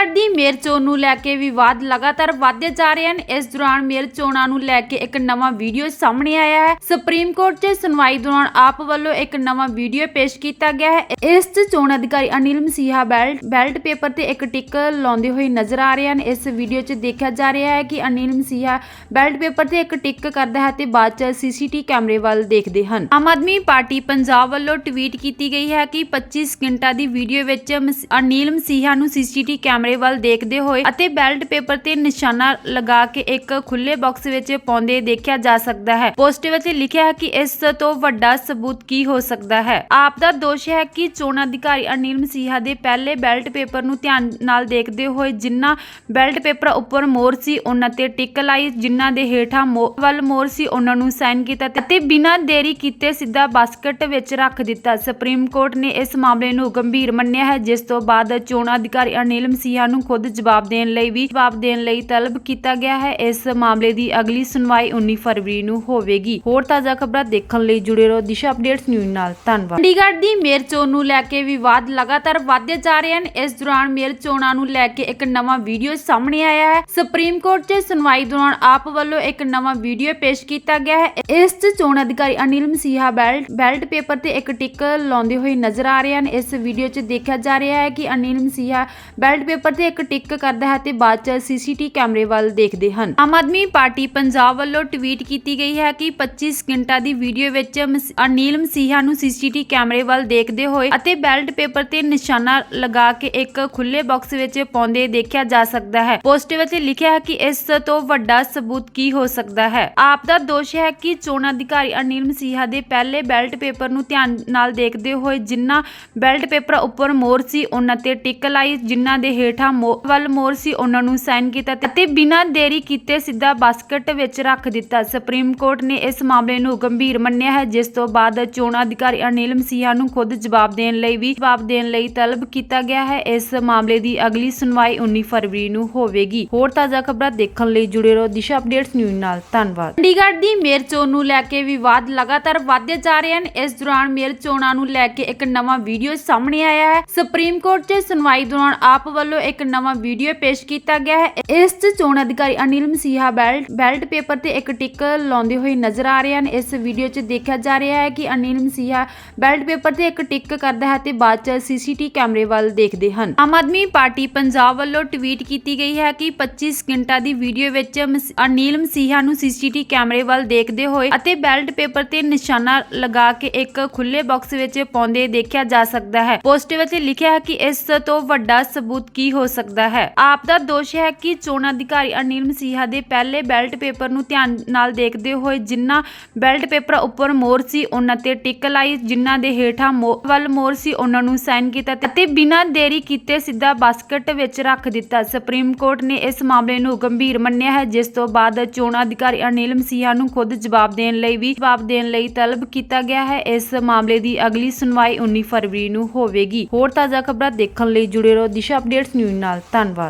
ਚੰਡੀਗੜ੍ਹ ਦੀ mayor ਚੋਣ ਨੂੰ ਲੈ ਕੇ ਵਿਵਾਦ ਲਗਾਤਾਰ ਵਧਦੇ ਜਾ ਰਹੇ ਹਨ। ਇਸ ਦੌਰਾਨ ਮੇਅਰ ਚੋਣਾਂ ਨੂੰ ਲੈ ਕੇ ਇੱਕ ਨਵਾਂ ਵੀਡੀਓ ਸਾਹਮਣੇ ਆਇਆ ਹੈ। ਸੁਪਰੀਮ ਕੋਰਟ 'ਚ ਸੁਣਵਾਈ ਦੌਰਾਨ ਆਪ ਵੱਲੋਂ ਇੱਕ ਨਵਾਂ ਵੀਡੀਓ ਪੇਸ਼ ਕੀਤਾ ਗਿਆ ਹੈ। ਇਸ 'ਚ ਚੋਣ ਅਧਿਕਾਰੀ Anil Masih ballot ballot paper ਤੇ ਇੱਕ ਟਿਕ ਲਾਉਂਦੇ ਹੋਏ ਨਜ਼ਰ ਆ ਰਹੇ ਹਨ। ਇਸ ਵੀਡੀਓ 'ਚ ਦੇਖਿਆ ਜਾ ਰਿਹਾ ਹੈ ਕਿ ਅਨਿਲ ਮਸੀਹਾ ਬੈਲਟ ਪੇਪਰ ਤੇ ਇੱਕ ਟਿਕ ਕਰਦਾ ਹੈ ਤੇ ਬਾਅਦ 'ਚ ਸੀਸੀਟੀ ਕੈਮਰੇ ਵੱਲ ਦੇਖਦੇ ਹਨ। ਆਮ ਆਦਮੀ ਪਾਰਟੀ ਪੰਜਾਬ ਵੱਲੋਂ ਟਵੀਟ ਕੀਤੀ ਗਈ ਹੈ ਕਿ 25 ਸਕਿੰਟਾਂ ਦੀ ਵੀਡੀਓ ਵਿੱਚ ਮਸ- ਅਨਿਲ ਮਸੀਹਾ ਨੂੰ ਸੀਸੀਟੀ ਕੈਮਰੇ ਵੱਲ ਦੇਖਦੇ ਹੋਏ ਅਤੇ ਬੈਲਟ ਪੇਪਰ ਤੇ ਨਿਸ਼ਾਨਾ ਲਗਾ ਕੇ ਇੱਕ ਖੁੱਲੇ ਬਾਕਸ ਵਿੱਚ ਪਾਉਂਦੇ ਦੇਖਿਆ ਜਾ ਸਕਦਾ ਹੈ। ਪੋਸਟ ਵਿੱਚ ਲਿਖਿਆ ਹੈ ਕਿ ਇਸ ਤੋਂ ਵੱਡਾ ਸਬੂਤ ਕੀ ਹੋ ਸਕਦਾ ਹੈ? ਆਪ ਦਾ ਦੋਸ਼ ਹੈ ਕਿ ਚੋਣ ਅਧਿਕਾਰੀ ਅਨਿਲ ਮਸੀਹਾ ਦੇ ਪਹਿਲੇ ਬੈਲਟ ਪੇਪਰ ਨੂੰ ਧਿਆਨ ਨਾਲ ਦੇਖਦੇ ਹੋਏ ਜਿੰਨਾ ਬੈਲਟ ਪੇਪਰ ਉੱਪਰ ਮੋਰ ਸੀ, ਉਹਨਾਂ ਤੇ ਟਿਕ ਲਾਈ, ਜਿਨ੍ਹਾਂ ਦੇ ਹੇਠਾਂ ਮੋ- ਵੱਲ ਮੋਰ ਸੀ, ਉਹਨਾਂ ਨੂੰ ਸਾਈਨ ਕੀਤਾ ਤੇ- ਤੇ ਬਿਨਾਂ ਦੇਰੀ ਕੀਤੇ ਸਿੱਧਾ ਬਾਸਕਟ ਵਿੱਚ ਰੱਖ ਦਿੱਤਾ। ਸੁਪਰੀਮ ਕੋਰਟ ਨੇ ਇਸ ਮਾਮਲੇ ਨੂੰ ਗੰਭੀਰ ਮੰਨਿਆ ਹੈ, ਜਿਸ ਤੋਂ ਬਾਅਦ ਚੋਣ ਅਧਿਕਾਰੀ ਅਨਿਲ ਮਸੀਹਾ ਨੂੰ ਖੁਦ ਜਵਾਬ ਦੇਣ ਲਈ ਵੀ ਜਵਾਬ ਦੇਣ ਲਈ ਤਲਬ ਕੀਤਾ ਗਿਆ ਹੈ। ਇਸ ਮਾਮਲੇ ਦੀ ਅਗਲੀ ਸੁਣਵਾਈ 19 ਫਰਵਰੀ ਨੂੰ ਹੋਵੇਗੀ। ਹੋਰ ਤਾਜ਼ਾ ਖਬਰਾਂ ਦੇਖਣ ਲਈ ਜੁੜੇ ਰਹੋ ਦਿਸ਼ਾ ਅਪਡੇਟਸ ਨਿਊਜ਼ ਨਾਲ। ਧੰਨਵਾਦ। ਚੰਡੀਗੜ੍ਹ ਦੀ ਮੇਅਰ ਚੋਣ ਨੂੰ ਲੈ ਕੇ ਵਿਵਾਦ ਲਗਾਤਾਰ ਵਧਦੇ ਜਾ ਰਹੇ ਹਨ। ਇਸ ਦੌਰਾਨ ਮੇਅਰ ਚੋਣਾਂ ਨੂੰ ਲੈ ਕੇ ਇੱਕ ਨਵਾਂ ਵੀਡੀਓ ਸਾਹਮਣੇ ਆਇਆ ਹੈ। ਸੁਪਰੀਮ ਕੋਰਟ 'ਚ ਸੁਣਵਾਈ ਦੌਰਾਨ ਆਪ ਵੱਲੋਂ ਇੱਕ ਨਵਾਂ ਵੀਡੀਓ ਪੇਸ਼ ਕੀਤਾ ਗਿਆ ਹੈ। ਇਸ 'ਚ ਚੋਣ ਅਧਿਕਾਰੀ Anil Masih ballot ballot paper ਤੇ ਇੱਕ ਟਿਕ ਲਾਉਂਦੇ ਹੋਏ ਨਜ਼ਰ ਆ ਰਹੇ ਹਨ। ਇਸ ਵੀਡੀਓ 'ਚ ਦੇਖਿਆ ਜਾ ਰਿਹਾ ਹੈ ਕਿ ਅਨਿਲ ਮਸੀਹਾ ਬੈਲਟ ਪੇਪਰ ਤੇ ਇੱਕ ਟਿਕ ਕਰਦਾ ਹੈ ਤੇ ਬਾਅਦ 'ਚ ਸੀਸੀਟੀ ਕੈਮਰੇ ਵੱਲ ਦੇਖਦੇ ਹਨ। ਆਮ ਆਦਮੀ ਪਾਰਟੀ ਪੰਜਾਬ ਵੱਲੋਂ ਟਵੀਟ ਕੀਤੀ ਗਈ ਹੈ ਕਿ 25 ਸਕਿੰਟਾਂ ਦੀ ਵੀਡੀਓ ਵਿੱਚ ਮਸ- ਅਨਿਲ ਮਸੀਹਾ ਨੂੰ ਸੀਸੀਟੀ ਕੈਮਰੇ ਵੱਲ ਦੇਖਦੇ ਹੋਏ ਅਤੇ ਬੈਲਟ ਪੇਪਰ ਤੇ ਨਿਸ਼ਾਨਾ ਲਗਾ ਕੇ ਇੱਕ ਖੁੱਲੇ ਬਾਕਸ ਵਿੱਚ ਪਾਉਂਦੇ ਦੇਖਿਆ ਜਾ ਸਕਦਾ ਹੈ। ਪੋਸਟ ਵਿੱਚ ਲਿਖਿਆ ਹੈ ਕਿ ਇਸ ਤੋਂ ਵੱਡਾ ਸਬੂਤ ਕੀ ਹੋ ਸਕਦਾ ਹੈ। ਆਪ ਦਾ ਦੋਸ਼ ਹੈ ਕਿ ਚੋਣ ਅਧਿਕਾਰੀ ਅਨਿਲ ਮਸੀਹਾ ਦੇ ਪਹਿਲੇ ਬੈਲਟ ਪੇਪਰ ਨੂੰ ਧਿਆਨ ਨਾਲ ਦੇਖਦੇ ਹੋਏ ਜਿੰਨਾ ਬੈਲਟ ਪੇਪਰ ਉੱਪਰ ਮੋਰ ਸੀ, ਉਹਨਾਂ ਤੇ ਟਿਕ ਲਾਈ ਜਿਨ੍ਹਾਂ ਦੇ ਹੇਠ ਮੋ- ਵੱਲ ਮੋਰ ਸੀ, ਉਹਨਾਂ ਨੂੰ ਸਾਈਨ ਕੀਤਾ ਤੇ- ਤੇ ਬਿਨਾਂ ਦੇਰੀ ਕੀਤੇ ਸਿੱਧਾ ਬਾਸਕਟ ਵਿੱਚ ਰੱਖ ਦਿੱਤਾ। ਸੁਪਰੀਮ ਕੋਰਟ ਨੇ ਇਸ ਮਾਮਲੇ ਨੂੰ ਗੰਭੀਰ ਮੰਨਿਆ ਹੈ, ਜਿਸ ਤੋਂ ਬਾਅਦ ਚੋਣ ਅਧਿਕਾਰੀ ਅਨਿਲ ਮਸੀਹਾ ਨੂੰ ਖੁਦ ਜਵਾਬ ਦੇਣ ਲਈ ਵੀ, ਜਵਾਬ ਦੇਣ ਲਈ ਤਲਬ ਕੀਤਾ ਗਿਆ ਹੈ। ਇਸ ਮਾਮਲੇ ਦੀ ਅਗਲੀ ਸੁਣਵਾਈ 19 ਫਰਵਰੀ ਨੂੰ ਹੋਵੇਗੀ। ਹੋਰ ਤਾਜ਼ਾ ਖਬਰਾਂ ਦੇਖਣ ਲਈ ਜੁੜੇ ਰਹੋ ਦਿਸ਼ਾ ਅਪਡੇਟਸ ਨਿਊਜ਼ ਨਾਲ। ਧੰਨਵਾਦ। ਚੰਡੀਗੜ੍ਹ ਦੀ ਮੇਅਰ ਚੋਣ ਨੂੰ ਲੈ ਕੇ ਵਿਵਾਦ ਲਗਾਤਾਰ ਵਧਦੇ ਜਾ ਰਹੇ ਹਨ। ਇਸ ਦੌਰਾਨ ਮੇਅਰ ਚੋਣਾਂ ਨੂੰ ਲੈ ਕੇ ਇੱਕ ਨਵਾਂ ਵੀਡੀਓ ਸਾਹਮਣੇ ਆਇਆ ਹੈ। ਸੁਪਰੀਮ ਕੋਰਟ 'ਚ ਸੁਣਵਾਈ ਦੌਰਾਨ ਆਪ ਵੱਲੋਂ ਇੱਕ ਨਵਾਂ ਵੀਡੀਓ ਪੇਸ਼ ਕੀਤਾ ਗਿਆ ਹੈ। ਇਸ 'ਚ ਚੋਣ ਅਧਿਕਾਰੀ Anil Masih ballot ballot paper ਤੇ ਇੱਕ ਟਿਕ ਲਾਉਂਦੇ ਹੋਏ ਨਜ਼ਰ ਆ ਰਹੇ ਹਨ। ਇਸ ਵੀਡੀਓ 'ਚ ਦੇਖਿਆ ਜਾ ਰਿਹਾ ਹੈ ਕਿ ਅਨਿਲ ਮਸੀਹਾ ਬੈਲਟ ਪੇਪਰ ਤੇ ਇੱਕ ਟਿਕ ਕਰਦਾ ਹੈ ਤੇ ਬਾਅਦ 'ਚ ਸੀਸੀਟੀ ਕੈਮਰੇ ਵੱਲ ਦੇਖਦੇ ਹਨ। ਆਮ ਆਦਮੀ ਪਾਰਟੀ ਪੰਜਾਬ ਵੱਲੋਂ ਟਵੀਟ ਕੀਤੀ ਗਈ ਹੈ ਕਿ 25 ਸਕਿੰਟਾਂ ਦੀ ਵੀਡੀਓ ਵਿੱਚ ਅਨਿਲ ਮਸੀਹਾ ਨੂੰ ਸੀਸੀਟੀ ਕੈਮਰੇ ਵੱਲ ਦੇਖਦੇ ਹੋਏ ਅਤੇ ਬੈਲਟ ਪੇਪਰ ਤੇ ਨਿਸ਼ਾਨਾ ਲਗਾ ਕੇ ਇੱਕ ਖੁੱਲੇ ਬਾਕਸ ਵਿੱਚ ਪਾਉਂਦੇ ਦੇਖਿਆ ਜਾ ਸਕਦਾ ਹੈ। ਪੋਸਟ ਵਿੱਚ ਲਿਖਿਆ ਹੈ ਕਿ ਇਸ ਤੋਂ ਵੱਡਾ ਸਬੂਤ ਕੀ ਹੋ ਸਕਦਾ ਹੈ। ਆਪ ਦਾ ਦੋਸ਼ ਹੈ ਕਿ ਚੋਣ ਅਧਿਕਾਰੀ ਅਨਿਲ ਮਸੀਹਾ ਦੇ ਪਹਿਲੇ ਬੈਲਟ ਪੇਪਰ ਨੂੰ ਧਿਆਨ ਨਾਲ ਦੇਖਦੇ ਹੋਏ ਜਿੰਨਾ ਬੈਲਟ ਪੇਪਰ ਉੱਪਰ ਮੋਰ ਸੀ, ਉਹਨਾਂ ਤੇ ਟਿਕ ਲਾਈ ਜਿਨ੍ਹਾਂ ਦੇ ਹੇਠਾਂ ਵੱਲ ਮੋਰ ਸੀ, ਉਹਨਾਂ ਨੂੰ ਸਾਈਨ ਕੀਤਾ ਤੇ ਬਿਨਾਂ ਦੇਰੀ ਕੀਤੇ ਸਿੱਧਾ ਬਾਸਕਟ ਵਿੱਚ ਰੱਖ ਦਿੱਤਾ। ਸੁਪਰੀਮ ਕੋਰਟ ਨੇ ਇਸ ਮਾਮਲੇ ਨੂੰ ਗੰਭੀਰ ਮੰਨਿਆ ਹੈ, ਜਿਸ ਤੋਂ ਬਾਅਦ ਚੋਣ ਅਧਿਕਾਰੀ ਅਨਿਲ ਮਸੀਹਾ ਨੂੰ ਖੁਦ ਜਵਾਬ ਦੇਣ ਲਈ ਵੀ ਜਵਾਬ ਦੇਣ ਲਈ ਤਲਬ ਕੀਤਾ ਗਿਆ ਹੈ। ਇਸ ਮਾਮਲੇ ਦੀ ਅਗਲੀ ਸੁਣਵਾਈ 19 ਫਰਵਰੀ ਨੂੰ ਹੋਵੇਗੀ। ਹੋਰ ਤਾਜ਼ਾ ਖਬਰਾਂ ਦੇਖਣ ਲਈ ਜੁੜੇ ਰਹੋ ਦਿਸ਼ਾ ਅਪਡੇਟਸ ਨਿਊਜ਼ ਨਾਲ ਧੰਨਵਾਦ।